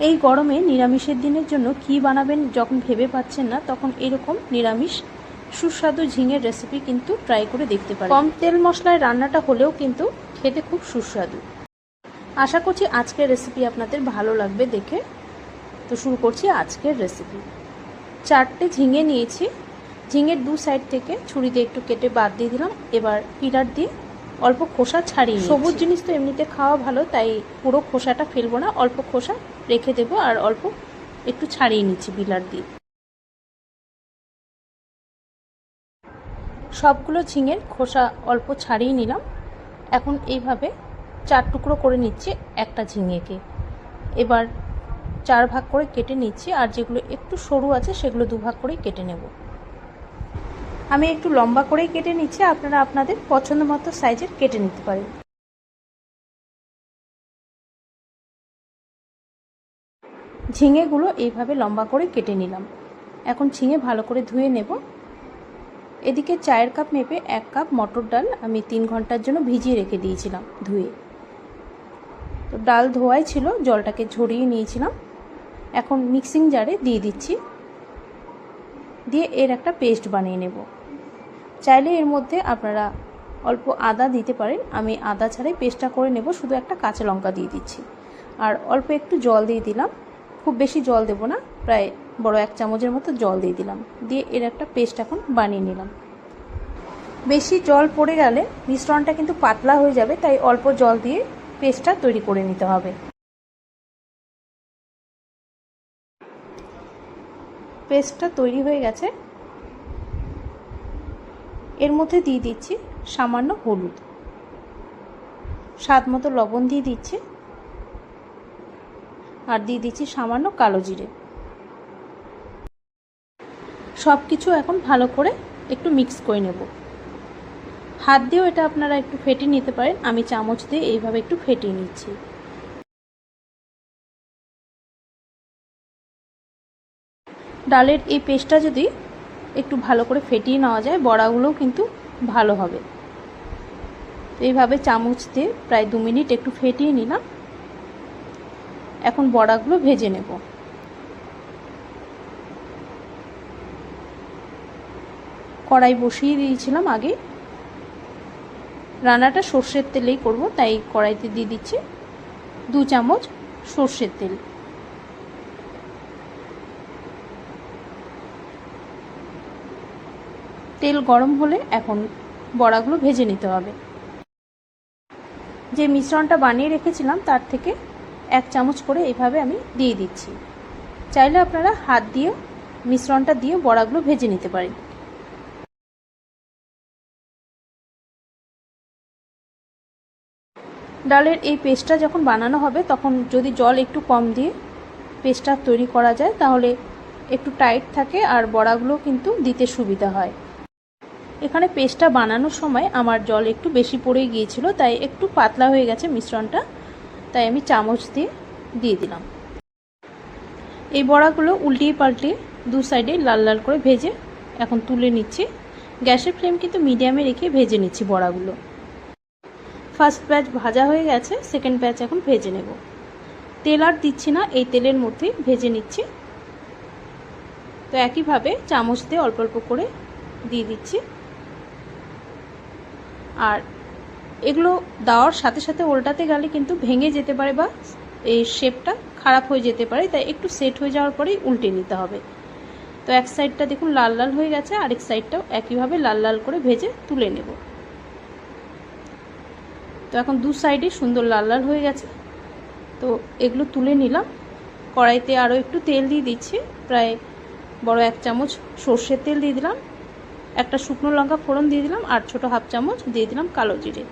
এই গরমে নিরামিষের দিনের জন্য কি বানাবেন যখন ভেবে পাচ্ছেন না তখন এরকম নিরামিষ সুস্বাদু ঝিঙের রেসিপি কিন্তু ট্রাই করে দেখতে পারেন। কম তেল মশলায় রান্নাটা হলেও কিন্তু খেতে খুব সুস্বাদু। আশা করছি আজকের রেসিপি আপনাদের ভালো লাগবে দেখে। তো শুরু করছি আজকের রেসিপি চারটে ঝিঙে নিয়েছি। ঝিঙের দু সাইড থেকে ছুরি দিয়ে একটু কেটে বাদ দিয়ে দিলাম। এবার পিলার দিয়ে অল্প খোসা ছাড়িয়ে সবুজ জিনিস তো এমনিতে খাওয়া ভালো তাই পুরো খোসাটা ফেলব না অল্প খোসা রেখে দেবো আর অল্প একটু ছাড়িয়ে নিচ্ছি বিলার দিয়ে। সবগুলো ঝিঙের খোসা অল্প ছাড়িয়ে নিলাম। এখন এইভাবে চার টুকরো করে নিচ্ছি একটা ঝিঙেকে। এবার চার ভাগ করে কেটে নিচ্ছি আর যেগুলো একটু সরু আছে সেগুলো দু ভাগ করেই কেটে নেব। আমি একটু লম্বা করেই কেটে নিচ্ছি, আপনারা আপনাদের পছন্দ মতো সাইজের কেটে নিতে পারেন। ঝিঙেগুলো এইভাবে লম্বা করে কেটে নিলাম। এখন ঝিঙে ভালো করে ধুয়ে নেব। এদিকে চায়ের কাপ মেপে এক কাপ মটর ডাল আমি তিন ঘণ্টার জন্য ভিজিয়ে রেখে দিয়েছিলাম ধুয়ে। তো ডাল ধোয়াই ছিল, জলটাকে ঝরিয়ে নিয়েছিলাম। এখন মিক্সিং জারে দিয়ে দিচ্ছি। দিয়ে এর একটা পেস্ট বানিয়ে নেব। চাইলে এর মধ্যে আপনারা অল্প আদা দিতে পারেন। আমি আদা ছাড়াই পেস্টটা করে নেব, শুধু একটা কাঁচা লঙ্কা দিয়ে দিচ্ছি। আর অল্প একটু জল দিয়ে দিলাম। খুব বেশি জল দেবো না। প্রায় বড় এক চামচের মতো জল দিয়ে দিলাম। দিয়ে এর একটা পেস্ট এখন বানিয়ে নিলাম। বেশি জল পড়ে গেলে মিশ্রণটা কিন্তু পাতলা হয়ে যাবে, তাই অল্প জল দিয়ে পেস্টটা তৈরি করে নিতে হবে। পেস্টটা তৈরি হয়ে গেছে। এর মধ্যে দিয়ে দিচ্ছি সামান্য হলুদ। স্বাদ মতো লবণ দিয়ে দিচ্ছি। আর দিয়ে দিচ্ছি সামান্য কালো জিরে। সব কিছু এখন ভালো করে একটু মিক্স করে নেব। হাত দিয়েও এটা আপনারা একটু ফেটিয়ে নিতে পারেন। আমি চামচ দিয়ে এইভাবে একটু ফেটিয়ে নিচ্ছি। ডালের এই পেস্টটা যদি একটু ভালো করে ফেটিয়ে নেওয়া যায়, বড়াগুলোও কিন্তু ভালো হবে। এইভাবে চামচ দিয়ে প্রায় দু মিনিট একটু ফেটিয়ে নিলাম। এখন বড়াগুলো ভেজে নেব। কড়াই বসিয়ে দিয়েছিলাম আগে। রান্নাটা সর্ষের তেলেই করব, তাই কড়াইতে দিয়ে দিচ্ছি দু চামচ সর্ষের তেল। তেল গরম হলে এখন বড়াগুলো ভেজে নিতে হবে। যে মিশ্রণটা বানিয়ে রেখেছিলাম, তার থেকে এক চামচ করে এভাবে আমি দিয়ে দিচ্ছি। চাইলে আপনারা হাত দিয়ে মিশ্রণটা দিয়ে বড়াগুলো ভেজে নিতে পারেন। ডালের এই পেস্টটা যখন বানানো হবে, তখন যদি জল একটু কম দিয়ে পেস্টটা তৈরি করা যায়, তাহলে একটু টাইট থাকে আর বড়াগুলো কিন্তু দিতে সুবিধা হয়। এখানে পেস্টটা বানানোর সময় আমার জল একটু বেশি পড়ে গিয়েছিল, তাই একটু পাতলা হয়ে গেছে মিশ্রণটা। তাই আমি চামচ দিয়ে দিয়ে দিলাম। এই বড়াগুলো উল্টিয়ে পাল্টিয়ে দু সাইডে লাল লাল করে ভেজে এখন তুলে নিচ্ছি। গ্যাসের ফ্লেম কিন্তু মিডিয়ামে রেখে ভেজে নিচ্ছি বড়াগুলো। ফার্স্ট ব্যাচ ভাজা হয়ে গেছে, সেকেন্ড ব্যাচ এখন ভেজে নেব। তেল আর দিচ্ছি না, এই তেলের মধ্যেই ভেজে নিচ্ছি। তো একইভাবে চামচ দিয়ে অল্প অল্প করে দিয়ে দিচ্ছি। আর এগুলো দেওয়ার সাথে সাথে উল্টাতে গেলে কিন্তু ভেঙে যেতে পারে বা এই শেপটা খারাপ হয়ে যেতে পারে, তাই একটু সেট হয়ে যাওয়ার পরেই উল্টে নিতে হবে। তো এক সাইডটা দেখুন লাল লাল হয়ে গেছে, আরেক সাইডটাও একইভাবে লাল লাল করে ভেজে তুলে নেব। তো এখন দু সাইডে সুন্দর লাল লাল হয়ে গেছে। তো এগুলো তুলে নিলাম। কড়াইতে আরও একটু তেল দিয়ে দিচ্ছি। প্রায় বড় এক চামচ সর্ষের তেল দিয়ে দিলাম। একটা শুকনো লঙ্কা ফোড়ন দিয়ে দিলাম আর ছোটো হাফ চামচ দিয়ে দিলাম কালো জিরে।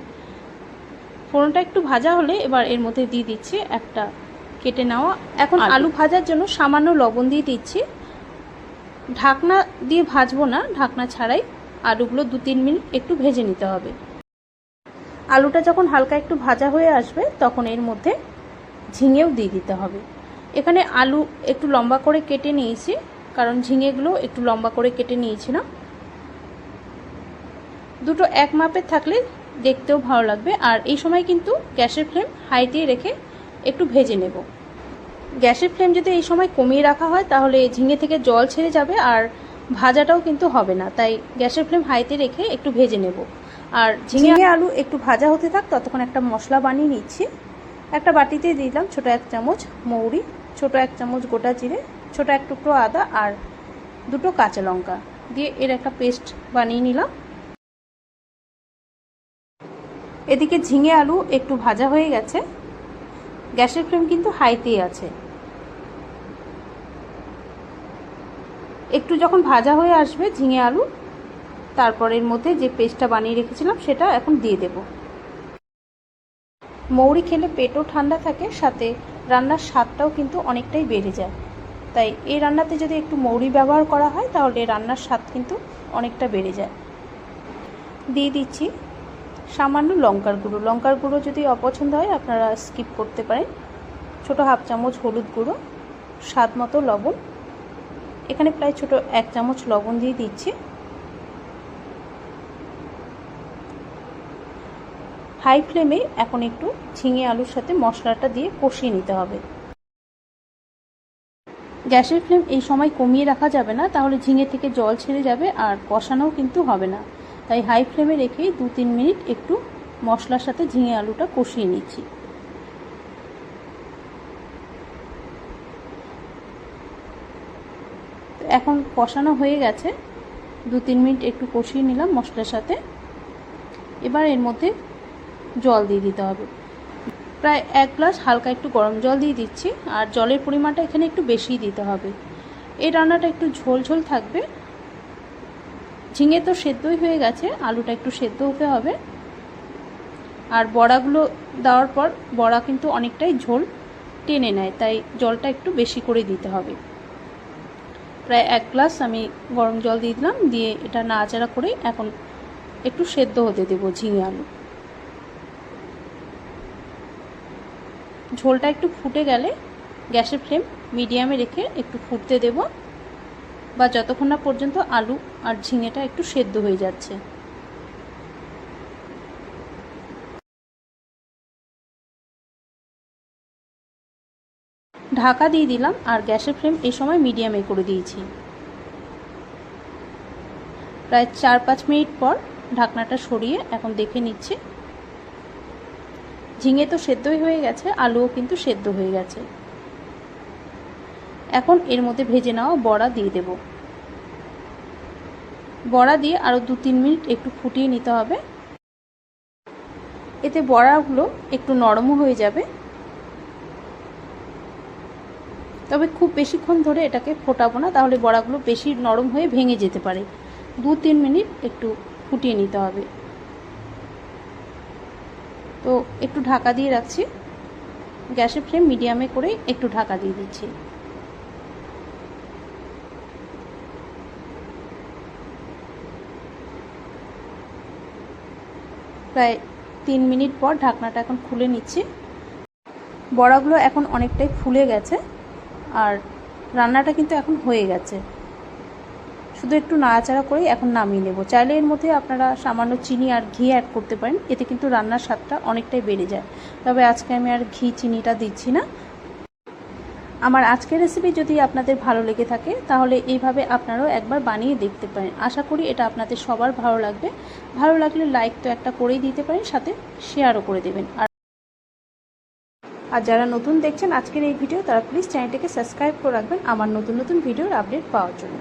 ফোড়নটা একটু ভাজা হলে এবার এর মধ্যে দিয়ে দিচ্ছি একটা কেটে নেওয়া। এখন আলু। ভাজার জন্য সামান্য লবণ দিয়ে দিচ্ছি। ঢাকনা দিয়ে ভাজবো না ঢাকনা ছাড়াই আলুগুলো দু তিন মিনিট একটু ভেজে নিতে হবে। আলুটা যখন হালকা একটু ভাজা হয়ে আসবে তখন এর মধ্যে ঝিঙেও দিয়ে দিতে হবে। এখানে আলু একটু লম্বা করে কেটে নিয়েছি কারণ ঝিঙেগুলো একটু লম্বা করে কেটে নিয়েছিলাম। দুটো এক মাপের থাকলে দেখতেও ভালো লাগবে। আর এই সময় কিন্তু গ্যাসের ফ্লেম হাইতে রেখে একটু ভেজে নেব। গ্যাসের ফ্লেম যদি এই সময় কমিয়ে রাখা হয়, তাহলে ঝিঙে থেকে জল ছেড়ে যাবে আর ভাজাটাও কিন্তু হবে না। তাই গ্যাসের ফ্লেম হাইতে রেখে একটু ভেজে নেব। আর ঝিঙে আলু একটু ভাজা হতে থাক, ততক্ষণ একটা মশলা বানিয়ে নিচ্ছি। একটা বাটিতে দিলাম ছোট এক চামচ মৌরি, ছোট এক চামচ গোটা জিরে, ছোট এক টুকরো আদা আর দুটো কাঁচা লঙ্কা। দিয়ে এর একটা পেস্ট বানিয়ে নিলাম। এদিকে ঝিঙে আলু একটু ভাজা হয়ে গেছে। গ্যাসের ফ্লেম কিন্তু হাইতেই আছে। একটু যখন ভাজা হয়ে আসবে ঝিঙে আলু, তারপর এর মধ্যে যে পেস্টটা বানিয়ে রেখেছিলাম সেটা এখন দিয়ে দেব। মৌরি খেলে পেটও ঠান্ডা থাকে, সাথে রান্নার স্বাদটাও কিন্তু অনেকটাই বেড়ে যায়। তাই এই রান্নাতে যদি একটু মৌরি ব্যবহার করা হয়, তাহলে রান্নার স্বাদ কিন্তু অনেকটা বেড়ে যায়। দিয়ে দিচ্ছি সামান্য লঙ্কার গুঁড়ো। লঙ্কার গুঁড়ো যদি অপছন্দ হয়, আপনারা স্কিপ করতে পারেন। ছোটো হাফ চামচ হলুদ গুঁড়ো, স্বাদ মতো লবণ। এখানে প্রায় ছোট এক চামচ লবণ দিয়ে দিচ্ছি। হাই ফ্লেমে এখন একটু ঝিঙে আলুর সাথে মশলাটা দিয়ে কষিয়ে নিতে হবে। গ্যাসের ফ্লেম এই সময় কমিয়ে রাখা যাবে না, তাহলে ঝিঙে থেকে জল ছেড়ে যাবে আর কষানোও কিন্তু হবে না। তাই হাই ফ্লেমে রেখেই দু তিন মিনিট একটু মশলার সাথে ঝিঙে আলুটা কষিয়ে নিচ্ছি। এখন কষানো হয়ে গেছে। দু তিন মিনিট একটু কষিয়ে নিলাম মশলার সাথে। এবার এর মধ্যে জল দিয়ে দিতে হবে। প্রায় এক গ্লাস হালকা একটু গরম জল দিয়ে দিচ্ছি, আর জলের পরিমাণটা এখানে একটু বেশিই দিতে হবে। এই রান্নাটা একটু ঝোল ঝোল থাকবে। ঝিঙে তো সেদ্ধই হয়ে গেছে, আলুটা একটু সেদ্ধ হতে হবে। আর বড়াগুলো দেওয়ার পর বড়া কিন্তু অনেকটাই ঝোল টেনে নেয়, তাই জলটা একটু বেশি করে দিতে হবে। প্রায় এক গ্লাস আমি গরম জল দিয়ে দিলাম, দিয়ে এটা নাড়াচাড়া করে এখন একটু সেদ্ধ হতে দেবো ঝিঙে আলু। ঝোলটা একটু ফুটে গেলে গ্যাসের ফ্লেম মিডিয়ামে রেখে একটু ফুটতে দেব, বা যতক্ষণ না পর্যন্ত আলু আর ঝিঙেটা একটু সেদ্ধ হয়ে যাচ্ছে। ঢাকা দিয়ে দিলাম আর গ্যাসের ফ্লেম এই সময় মিডিয়ামে করে দিয়েছি। প্রায় চার পাঁচ মিনিট পর ঢাকনাটা সরিয়ে এখন দেখে নিচ্ছি। ঝিঙে তো সেদ্ধই হয়ে গেছে, আলুও কিন্তু সেদ্ধ হয়ে গেছে। এখন এর মধ্যে ভেজে নেওয়া বড়া দিয়ে দেব। বড়া দিয়ে আরও দু তিন মিনিট একটু ফুটিয়ে নিতে হবে। এতে বড়াগুলো একটু নরমও হয়ে যাবে। তবে খুব বেশিক্ষণ ধরে এটাকে ফোটাবো না, তাহলে বড়াগুলো বেশি নরম হয়ে ভেঙে যেতে পারে। দু তিন মিনিট একটু ফুটিয়ে নিতে হবে। তো একটু ঢাকা দিয়ে রাখছি। গ্যাসের ফ্লেম মিডিয়ামে করে একটু ঢাকা দিয়ে দিচ্ছি। প্রায় তিন মিনিট পর ঢাকনাটা এখন খুলে নিচ্ছি। বড়াগুলো এখন অনেকটাই ফুলে গেছে আর রান্নাটা কিন্তু এখন হয়ে গেছে। শুধু একটু নাড়াচাড়া করেই এখন নামিয়ে নেব। চাইলে এর মধ্যে আপনারা সামান্য চিনি আর ঘি অ্যাড করতে পারেন, এতে কিন্তু রান্নার স্বাদটা অনেকটাই বেড়ে যায়। তবে আজকে আমি আর ঘি চিনিটা দিচ্ছি না। আমার আজকের রেসিপি যদি আপনাদের ভালো লেগে থাকে, তাহলে এইভাবে আপনারাও একবার বানিয়ে দেখতে পারেন। আশা করি এটা আপনাদের সবার ভালো লাগবে। ভালো লাগলে লাইক তো একটা করেই দিতে পারেন, সাথে শেয়ারও করে দেবেন। আর আর যারা নতুন দেখছেন আজকের এই ভিডিও তারা প্লিজ চ্যানেলটিকে সাবস্ক্রাইব করে রাখবেন। আমার নতুন নতুন ভিডিওর আপডেট পাওয়ার জন্য।